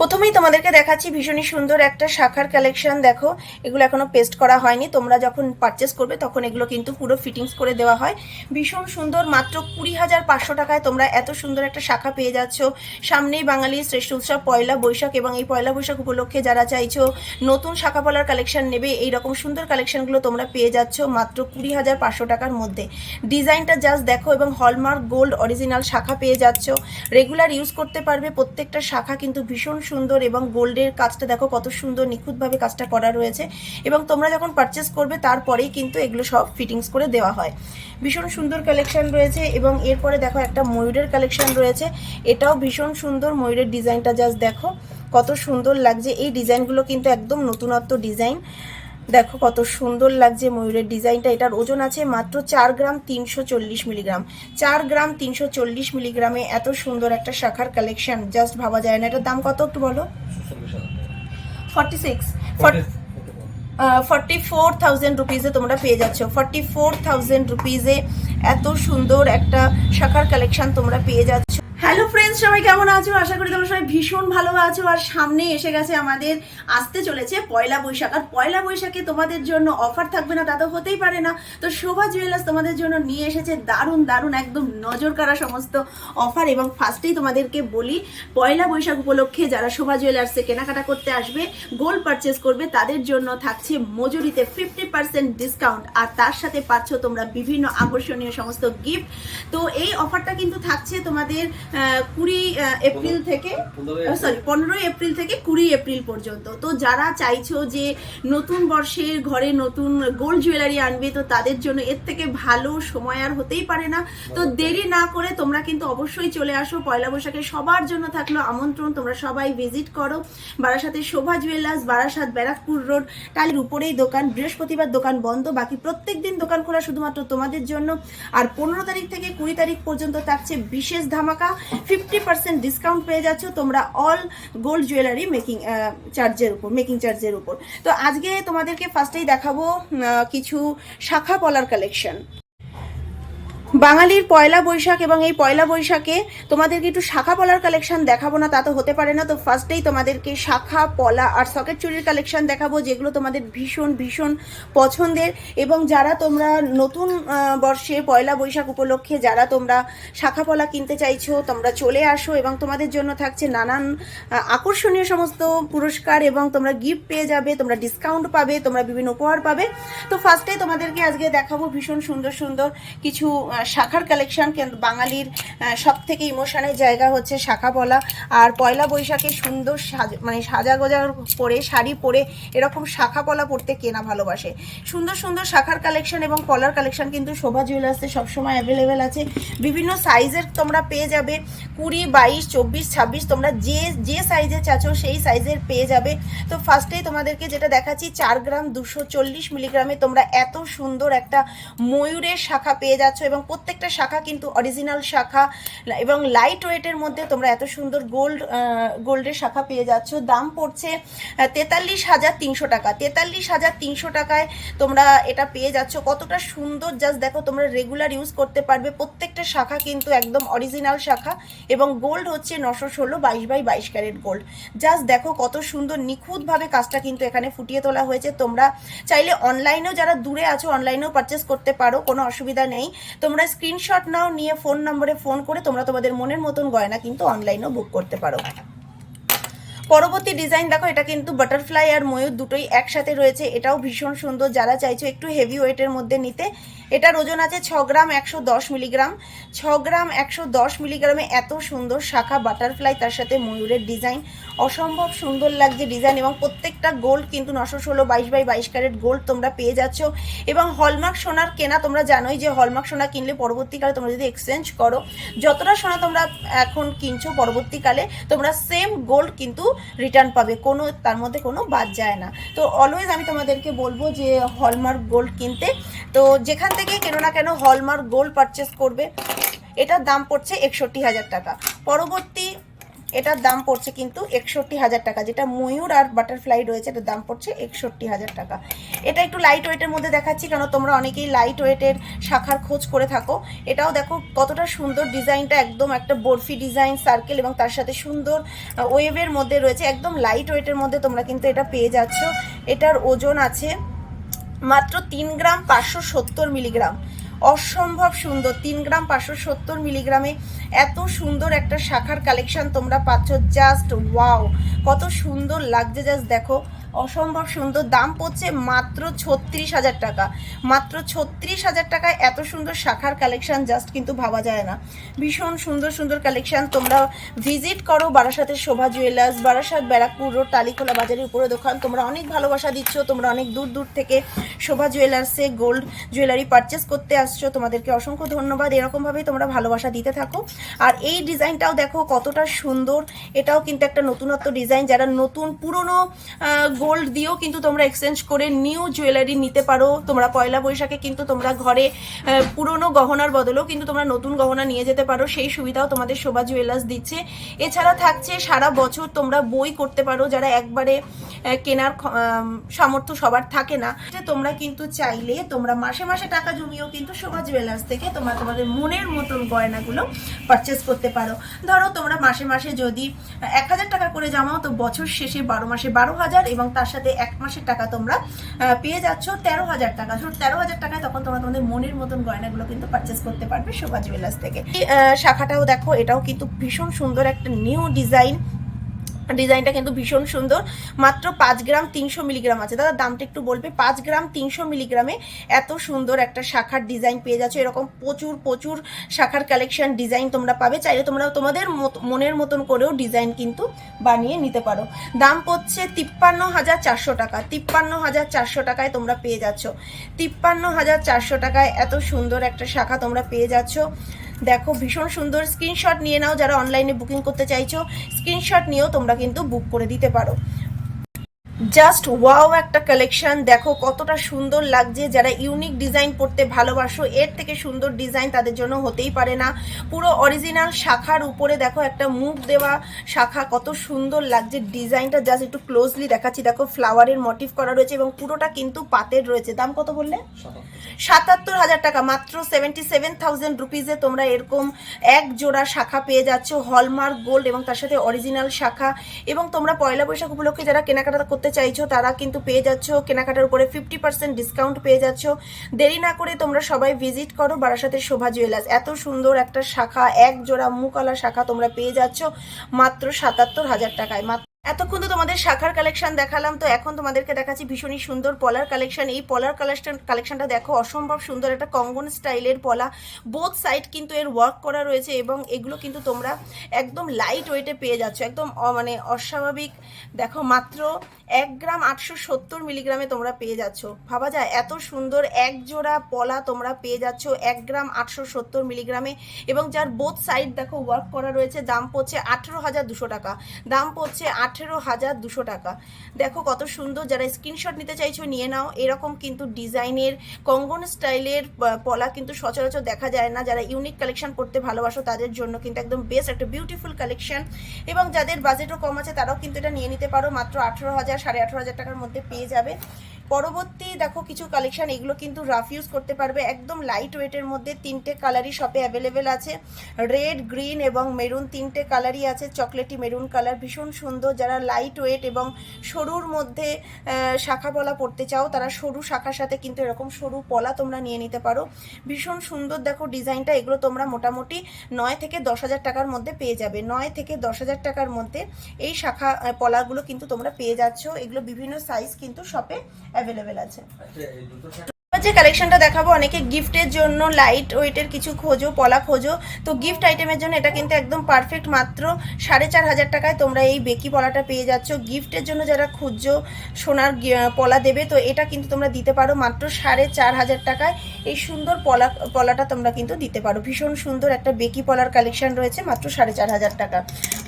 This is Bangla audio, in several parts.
প্রথমেই তোমাদেরকে দেখাচ্ছি ভীষণই সুন্দর একটা শাখার কালেকশন দেখো। এগুলো এখনও পেস্ট করা হয়নি। তোমরা যখন পারচেস করবে, তখন এগুলো কিন্তু পুরো ফিটিংস করে দেওয়া হয়। ভীষণ সুন্দর, মাত্র কুড়ি হাজার পাঁচশো টাকায় তোমরা এত সুন্দর একটা শাখা পেয়ে যাচ্ছ। সামনেই বাঙালির শ্রেষ্ঠ উৎসব, পয়লা বৈশাখ, এবং এই পয়লা বৈশাখ উপলক্ষে যারা চাইছো নতুন শাখা পলার কালেকশন নেবে, এই রকম সুন্দর কালেকশনগুলো তোমরা পেয়ে যাচ্ছ মাত্র কুড়ি হাজার পাঁচশো টাকার মধ্যে। ডিজাইনটা জাস্ট দেখো, এবং হলমার্ক গোল্ড অরিজিনাল শাখা পেয়ে যাচ্ছ। রেগুলার ইউজ করতে পারবে, প্রত্যেকটা শাখা কিন্তু ভীষণ সুন্দর এবং গোল্ডের কাজটা দেখো কত সুন্দর নিখুঁতভাবে কাজটা করা রয়েছে। এবং তোমরা যখন পারচেস করবে, তারপরেই কিন্তু এগুলো সব ফিটিংস করে দেওয়া হয়। ভীষণ সুন্দর কালেকশন রয়েছে এবং এরপরে দেখো একটা ময়ূরের কালেকশন রয়েছে। এটাও ভীষণ সুন্দর ময়ূরের ডিজাইনটা জাস্ট দেখো। কত সুন্দর লাগছে। এই ডিজাইনগুলো কিন্তু একদম নতুনত্ব ডিজাইন দেখো কত সুন্দর লাগছে ময়ূরের ডিজাইনটা। এটার ওজন আছে মাত্র চার গ্রাম তিনশো চল্লিশ মিলিগ্রাম। চার গ্রাম তিনশো চল্লিশ মিলিগ্রামে এত সুন্দর একটা শাখার কালেকশন জাস্ট ভাবা যায় না। এটার দাম কত একটু বলো? Forty six forty four thousand রুপিজে তোমরা পেয়ে যাচ্ছ। ফর্টি ফোর থাউজেন্ড রুপিজে এত সুন্দর একটা শাখার কালেকশন তোমরা পেয়ে যাচ্ছ। সবাই কেমন আছো? আশা করি তোমরা সবাই ভীষণ ভালো আছো আর সামনে এসে গেছে আমাদের, আসতে চলেছে পয়লা বৈশাখ। আর পয়লা বৈশাখে তোমাদের জন্য অফার থাকবে না, তা তো হতেই পারে না। তো শোভা জুয়েলার্স তোমাদের জন্য নিয়ে এসেছে দারুণ দারুণ, একদম নজর কাড়া সমস্ত অফার এবং ফার্স্টেই তোমাদেরকে বলি, পয়লা বৈশাখ উপলক্ষে যারা শোভা জুয়েলার্সে কেনাকাটা করতে আসবে গোল্ড পারচেস করবে, তাদের জন্য থাকছে মজুরিতে ফিফটি পার্সেন্ট ডিসকাউন্ট আর তার সাথে পাচ্ছ তোমরা বিভিন্ন আকর্ষণীয় সমস্ত গিফট তো এই অফারটা কিন্তু থাকছে তোমাদের কুড়ি এপ্রিল থেকে সরি পনেরোই এপ্রিল থেকে কুড়ি এপ্রিল পর্যন্ত। তো যারা চাইছো যে নতুন বর্ষের ঘরে নতুন গোল্ড জুয়েলারি আনবে তো তাদের জন্য এর থেকে ভালো সময় আর হতেই পারে না। তো দেরি না করে তোমরা কিন্তু অবশ্যই চলে আসো। পয়লা বৈশাখে সবার জন্য থাকল আমন্ত্রণ। তোমরা সবাই ভিজিট করো। বারাসাতের শোভা জুয়েলার্স বারাসাত ব্যারাকপুর রোড টালির উপরেই দোকান। বৃহস্পতিবার দোকান বন্ধ। বাকি প্রত্যেক দিন দোকান খোলা শুধুমাত্র তোমাদের জন্য। আর পনেরো তারিখ থেকে কুড়ি তারিখ পর্যন্ত থাকছে বিশেষ ধামাকা। ফিফটি পার্সেন্ট ডিসকাউন্ট পেয়ে যাচ্ছ, তোমরা অল গোল্ড জুয়েলারি মেকিং চার্জের উপর মেকিং চার্জের উপর। তো আজকে তোমাদেরকে ফার্স্টেই দেখাবো কিছু শাখা পলার কালেকশন বাঙালির পয়লা বৈশাখ এবং এই পয়লা বৈশাখে তোমাদেরকে একটু শাখা পলার কালেকশন দেখাবো না, তা তো হতে পারে না। তো ফার্স্টেই তোমাদেরকে শাখা, পলা আর সকেট চুরির কালেকশন দেখাবো, যেগুলো তোমাদের ভীষণ ভীষণ পছন্দের। এবং যারা তোমরা নতুন বর্ষে পয়লা বৈশাখ উপলক্ষে যারা তোমরা শাখা পলা কিনতে চাইছো, তোমরা চলে আসো এবং তোমাদের জন্য থাকছে নানান আকর্ষণীয় সমস্ত পুরস্কার এবং তোমরা গিফট পেয়ে যাবে, তোমরা ডিসকাউন্ট পাবে, তোমরা বিভিন্ন উপহার পাবে। তো ফার্স্টে তোমাদেরকে আজকে দেখাবো ভীষণ সুন্দর সুন্দর কিছু শাখার কালেকশন বাঙালির সব থেকে ইমোশনের জায়গা হচ্ছে শাখা পলা আর পয়লা বৈশাখে সুন্দর সাজ মানে সাজা গোজা পরে শাড়ি পরে এরকম শাখা পলা পরতে কেনা ভালোবাসে। সুন্দর সুন্দর শাখার কালেকশন এবং পলার কালেকশন কিন্তু শোভা জুয়েলার্সে সবসময় অ্যাভেলেবেল আছে। বিভিন্ন সাইজের তোমরা পেয়ে যাবে, কুড়ি, বাইশ, চব্বিশ, ছাব্বিশ, তোমরা যে যে সাইজের চাচ্ছো সেই সাইজের পেয়ে যাবে। তো ফার্স্টেই তোমাদেরকে যেটা দেখাচ্ছি, চার গ্রাম দুশো চল্লিশ মিলিগ্রামে তোমরা এত সুন্দর একটা ময়ূরের শাখা পেয়ে যাচ্ছ এবং প্রত্যেকটা শাখা কিন্তু অরিজিনাল শাখা এবং লাইট ওয়েটের মধ্যে তোমরা এত সুন্দর গোল্ড গোল্ডের শাখা পেয়ে যাচ্ছ। দাম পড়ছে তেতাল্লিশ হাজার তিনশো টাকা। তেতাল্লিশ হাজার তিনশো টাকায় তোমরা এটা পেয়ে যাচ্ছ। কতটা সুন্দর জাস্ট দেখো তোমরা রেগুলার ইউজ করতে পারবে। প্রত্যেকটা শাখা কিন্তু একদম অরিজিনাল শাখা এবং গোল্ড হচ্ছে নশো ষোলো বাইশ বাই বাইশ ক্যারেট গোল্ড জাস্ট দেখো কত সুন্দর, নিখুঁতভাবে কাজটা কিন্তু এখানে ফুটিয়ে তোলা হয়েছে। তোমরা চাইলে অনলাইনেও যারা দূরে আছো অনলাইনেও পারচেস করতে পারো, কোনো অসুবিধা নেই। তোমরা স্ক্রিনশট নাও, নিয়ে ফোন নম্বরে ফোন করে তোমরা তোমাদের মনের মতন গয়না কিন্তু অনলাইনেও বুক করতে পারো। পরবর্তী ডিজাইন দেখো, এটা কিন্তু বাটারফ্লাই আর ময়ূর দুটোই একসাথে রয়েছে। এটাও ভীষণ সুন্দর। যারা চাইছো একটু হেভি ওয়েটের মধ্যে নিতে এটার ওজন আছে ছ গ্রাম একশো দশ মিলিগ্রাম। ছ গ্রাম একশো দশ মিলিগ্রামে এত সুন্দর শাখা বাটারফ্লাই, তার সাথে ময়ূরের ডিজাইন। অসম্ভব সুন্দর লাগছে ডিজাইন এবং প্রত্যেকটা গোল্ড কিন্তু নশো ষোলো বাইশ বাই বাইশ ক্যারেট গোল্ড তোমরা পেয়ে যাচ্ছ। এবং হলমার্ক সোনার কেনা তোমরা জানোই যে হলমার্ক সোনা কিনলে পরবর্তীকালে তোমরা যদি এক্সচেঞ্জ করো, যতটা সোনা তোমরা এখন কিনছো পরবর্তীকালে, তোমরা সেম গোল্ড কিন্তু রিটার্ন পাবে। কোনো, তার মধ্যে কোনো বাদ যায় না। তো অলওয়েজ আমি তোমাদেরকে বলব যে হলমার্ক গোল্ড কিনতে। তো যেখান থেকে কেন না কেন হলমার্ক গোল্ড পারচেস করবে। এটার দাম পড়ছে একষট্টি হাজার টাকা। পরবর্তী এটার দাম পড়ছে কিন্তু একষট্টি হাজার টাকা। যেটা ময়ূর আর বাটারফ্লাই রয়েছে, এটার দাম পড়ছে একষট্টি হাজার টাকা। এটা একটু লাইট ওয়েটের মধ্যে দেখাচ্ছি, কেন তোমরা অনেকেই লাইট ওয়েটের শাখার খোঁজ করে থাকো। এটাও দেখো কতটা সুন্দর ডিজাইনটা, একদম একটা বরফি ডিজাইন সার্কেল এবং তার সাথে সুন্দর ওয়েভের মধ্যে রয়েছে। একদম লাইট ওয়েটের মধ্যে তোমরা কিন্তু এটা পেয়ে যাচ্ছ। এটার ওজন আছে মাত্র তিন গ্রাম পাঁচশো সত্তর মিলিগ্রাম। অসম্ভব সুন্দর। তিন গ্রাম পাঁচশো সত্তর মিলিগ্রামে এত সুন্দর একটা শাখার কালেকশন তোমরা পাচ্ছ। জাস্ট ওয়াও কত সুন্দর লাগছে। জাস্ট দেখো অসম্ভব সুন্দর। দাম পড়ছে মাত্র ছত্রিশ হাজার টাকা। মাত্র ছত্রিশ হাজার টাকায় এত সুন্দর শাখার কালেকশন জাস্ট কিন্তু ভাবা যায় না। ভীষণ সুন্দর সুন্দর কালেকশান তোমরা ভিজিট করো বারাসাতের শোভা জুয়েলার্স বারাসাত ব্যারাকপুর রোড টালিখোলা বাজারের উপরে দোকান। তোমরা অনেক ভালোবাসা দিচ্ছ, তোমরা অনেক দূর দূর থেকে শোভা জুয়েলার্সে গোল্ড জুয়েলারি পারচেস করতে আসছো। তোমাদেরকে অসংখ্য ধন্যবাদ। এরকমভাবেই তোমরা ভালোবাসা দিতে থাকো। আর এই ডিজাইনটাও দেখো কতটা সুন্দর। এটাও কিন্তু একটা নতুনত্ব ডিজাইন। যারা নতুন, পুরনো গোল্ড দিয়েও কিন্তু তোমরা এক্সচেঞ্জ করে নিউ জুয়েলারি নিতে পারো। তোমরা পয়লা বৈশাখে কিন্তু তোমরা ঘরে পুরনো গহনার বদলেও কিন্তু তোমরা নতুন গহনা নিয়ে যেতে পারো। সেই সুবিধাও তোমাদের শোভা জুয়েলার্স দিচ্ছে। এছাড়া থাকছে সারা বছর তোমরা বই করতে পারো, যারা একবারে কেনার সামর্থ্য সবার থাকে না। যে তোমরা কিন্তু চাইলে তোমরা মাসে মাসে টাকা জমিয়েও কিন্তু শোভা জুয়েলার্স থেকে তোমরা, তোমাদের মনের মতন গয়নাগুলো পারচেস করতে পারো। ধরো তোমরা মাসে মাসে যদি এক হাজার টাকা করে জমাও, তো বছর শেষে বারো মাসে বারো হাজার এবং তার সাথে এক মাসের টাকা তোমরা পেয়ে যাচ্ছ তেরো হাজার টাকা। ধরো তেরো হাজার টাকায় তখন তোমরা তোমাদের মনের মতন গয়নাগুলো কিন্তু পারচেস করতে পারবে শোভা জুয়েলার্স থেকে। শাখাটাও দেখো, এটাও কিন্তু ভীষণ সুন্দর একটা নিউ ডিজাইন ডিজাইনটা কিন্তু ভীষণ সুন্দর। মাত্র পাঁচ গ্রাম তিনশো মিলিগ্রাম আছে। দাদা, দামটা একটু বলবে? পাঁচ গ্রাম তিনশো মিলিগ্রামে এত সুন্দর একটা শাখার ডিজাইন পেয়ে যাচ্ছ। এরকম প্রচুর প্রচুর শাখার কালেকশন ডিজাইন তোমরা পাবে। চাইলে তোমরা তোমাদের মনের মতন করেও ডিজাইন কিন্তু বানিয়ে নিতে পারো। দাম পড়ছে তিপ্পান্ন হাজার চারশো টাকা। তিপ্পান্ন হাজার চারশো টাকায় তোমরা পেয়ে যাচ্ছ। তিপ্পান্ন হাজার চারশো টাকায় এত সুন্দর একটা শাখা তোমরা পেয়ে যাচ্ছ। দেখো, ভীষণ সুন্দর স্ক্রিনশট নিয়ে নাও যারা অনলাইনে বুকিং করতে চাইছো। স্ক্রিনশট নিয়েও তোমরা কিন্তু বুক করে দিতে পারো। জাস্ট ওয়াও একটা কালেকশন দেখো, কতটা সুন্দর লাগছে। যারা ইউনিক ডিজাইন পড়তে ভালোবাসো, এর থেকে সুন্দর ডিজাইন তাদের জন্য হতেই পারে না। পুরো অরিজিনাল শাখার উপরে দেখো একটা মুখ দেওয়া শাখা, কত সুন্দর লাগছে। ডিজাইনটা জাস্ট একটু ক্লোজলি দেখাচ্ছি। দেখো ফ্লাওয়ারের মোটিভ করা রয়েছে এবং পুরোটা কিন্তু পাতের রয়েছে। দাম কত বললে? সাতাত্তর হাজার টাকা, মাত্র সেভেন্টি সেভেন থাউজেন্ড রুপিজে তোমরা এরকম এক জোড়া শাখা পেয়ে যাচ্ছ হলমার্ক গোল্ড এবং তার সাথে অরিজিনাল শাখা। এবং তোমরা পয়লা বৈশাখ উপলক্ষে যারা কেনাকাটা করতে চাইছো, তারা কিন্তু পেয়ে যাচ্ছ, কেনাকাটার উপরে ফিফটি পার্সেন্ট ডিসকাউন্ট পেয়ে যাচ্ছ। দেরি না করে তোমরা সবাই ভিজিট করো বারাসাতের শোভা জুয়েলার্স এত সুন্দর একটা শাখা, এক জোড়া মুকালা শাখা তোমরা পেয়ে যাচ্ছ, মাত্র সাতাত্তর হাজার টাকায়। মাত্র এতক্ষণ তো তোমাদের শাখার কালেকশন দেখালাম, তো এখন তোমাদেরকে দেখাচ্ছি ভীষণই সুন্দর পলার কালেকশন এই পলার কালেকশন কালেকশনটা দেখো, অসম্ভব সুন্দর, একটা কঙ্গন স্টাইলের পলা। বোথ সাইড কিন্তু এর ওয়ার্ক করা রয়েছে এবং এগুলো কিন্তু তোমরা একদম লাইট ওয়েটে পেয়ে যাচ্ছ। একদম মানে অস্বাভাবিক। দেখো, মাত্র এক গ্রাম আটশো সত্তর মিলিগ্রামে তোমরা পেয়ে যাচ্ছ। ভাবা যায়, এত সুন্দর এক জোড়া পলা তোমরা পেয়ে যাচ্ছ এক গ্রাম আটশো সত্তর মিলিগ্রামে এবং যার বোথ সাইড দেখো ওয়ার্ক করা রয়েছে, দাম পড়ছে আঠেরো হাজার দুশো টাকা। দাম পড়ছে আঠেরো হাজার দুশো টাকা। দেখো কত সুন্দর, যারা স্ক্রিনশট নিতে চাইছো নিয়ে নাও। এরকম কিন্তু ডিজাইনের, কঙ্গন স্টাইলের পলা কিন্তু সচরাচর দেখা যায় না। যারা ইউনিক কালেকশন করতে ভালোবাসো, তাদের জন্য কিন্তু একদম বেস্ট একটা বিউটিফুল কালেকশন এবং যাদের বাজেটও কম আছে, তারাও কিন্তু এটা নিয়ে নিতে পারো। মাত্র আঠেরো হাজার সাড়ে আঠেরো হাজার টাকার মধ্যে পেয়ে যাবে। পরবর্তী দেখো কিছু কালেকশন এগুলো কিন্তু রাফ ইউজ করতে পারবে। একদম লাইট ওয়েটের মধ্যে তিনটে কালারই শপে অ্যাভেলেবেল আছে। রেড গ্রিন এবং মেরুন তিনটে কালারই আছে। চকলেটি মেরুন কালার ভীষণ সুন্দর। যারা লাইট ওয়েট এবং সরুর মধ্যে শাখা পলা পড়তে চাও, তারা সরু শাখার সাথে কিন্তু এরকম সরু পলা তোমরা নিয়ে নিতে পারো। ভীষণ সুন্দর দেখো ডিজাইনটা। এগুলো তোমরা মোটামুটি নয় থেকে দশ হাজার টাকার মধ্যে পেয়ে যাবে। নয় থেকে দশ হাজার টাকার মধ্যে এই শাখা পলাগুলো কিন্তু তোমরা পেয়ে যাচ্ছ। এগুলো বিভিন্ন সাইজ কিন্তু শপে অ্যাভেলেবেল আছে। এবার যে কালেকশনটা দেখাবো। অনেকে গিফটের জন্য লাইট ওয়েটের কিছু খোঁজো, পলা খোঁজো। তো গিফট আইটেমের জন্য এটা কিন্তু একদম পারফেক্ট মাত্র সাড়ে চার হাজার টাকায় তোমরা এই বেকি পলাটা পেয়ে যাচ্ছ। গিফটের জন্য যারা খুঁজছো, সোনার পলা দেবে, তো এটা কিন্তু তোমরা দিতে পারো মাত্র সাড়ে চার হাজার টাকায়। এই সুন্দর পলা, পলাটা তোমরা কিন্তু দিতে পারো। ভীষণ সুন্দর একটা বেকি পলার কালেকশন রয়েছে মাত্র সাড়ে চার হাজার টাকা।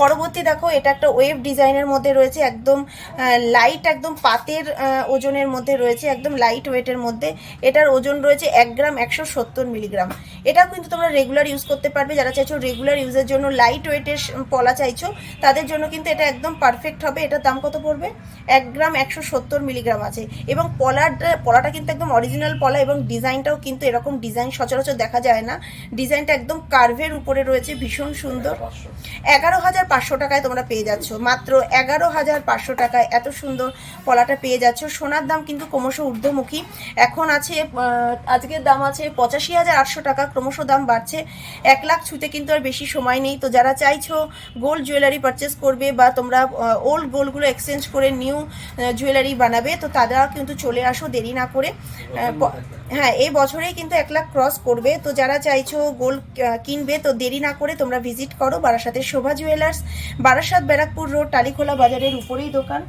পরবর্তী দেখো, এটা একটা ওয়েভ ডিজাইনের মধ্যে রয়েছে, একদম লাইট একদম পাতের ওজনের মধ্যে রয়েছে, একদম লাইট ওয়েটের মধ্যে। এটার ওজন রয়েছে এক গ্রাম একশো সত্তর মিলিগ্রাম। এটাও কিন্তু তোমরা রেগুলার ইউজ করতে পারবে, যারা চাইছো রেগুলার ইউজের জন্য লাইট ওয়েটের পলা চাইছো, তাদের জন্য কিন্তু এটা একদম পারফেক্ট হবে। এটার দাম কত পড়বে? এক গ্রাম একশো সত্তর মিলিগ্রাম আছে। এবং পলার, পলাটা কিন্তু একদম অরিজিনাল পলা এবং ডিজাইনটাও কিন্তু এরকম ডিজাইন সচরাচর দেখা যায় না। ডিজাইনটা একদম কার্ভের উপরে রয়েছে, ভীষণ সুন্দর। এগারো হাজার পাঁচশো টাকায় তোমরা পেয়ে যাচ্ছ। মাত্র এগারো হাজার পাঁচশো টাকায় এত সুন্দর পলাটা পেয়ে যাচ্ছ। সোনার দাম কিন্তু ক্রমশ ঊর্ধ্বমুখী। এখন আছে আহ, আজকের দাম আছে পঁচাশি হাজার আটশো টাকা ক্রমশ দাম বাড়ছে। এক লাখ ছুতে কিন্তু আর বেশি সময় নেই। তো যারা চাইছো গোল্ড জুয়েলারি পারচেস করবে বা তোমরা ওল্ড গোল্ডগুলো এক্সচেঞ্জ করে নিউ জুয়েলারি বানাবে তো তারা কিন্তু চলে আসো দেরি না করে। হ্যাঁ এই বছরেই কিন্তু এক লাখ ক্রস করবে। তো যারা চাইছো গোল্ড কিনবে তো দেরি না করে তোমরা ভিজিট করো বারাসাতের শোভা জুয়েলার্স বারাসাত ব্যারাকপুর রোড টালিখোলা বাজারের উপরেই দোকান।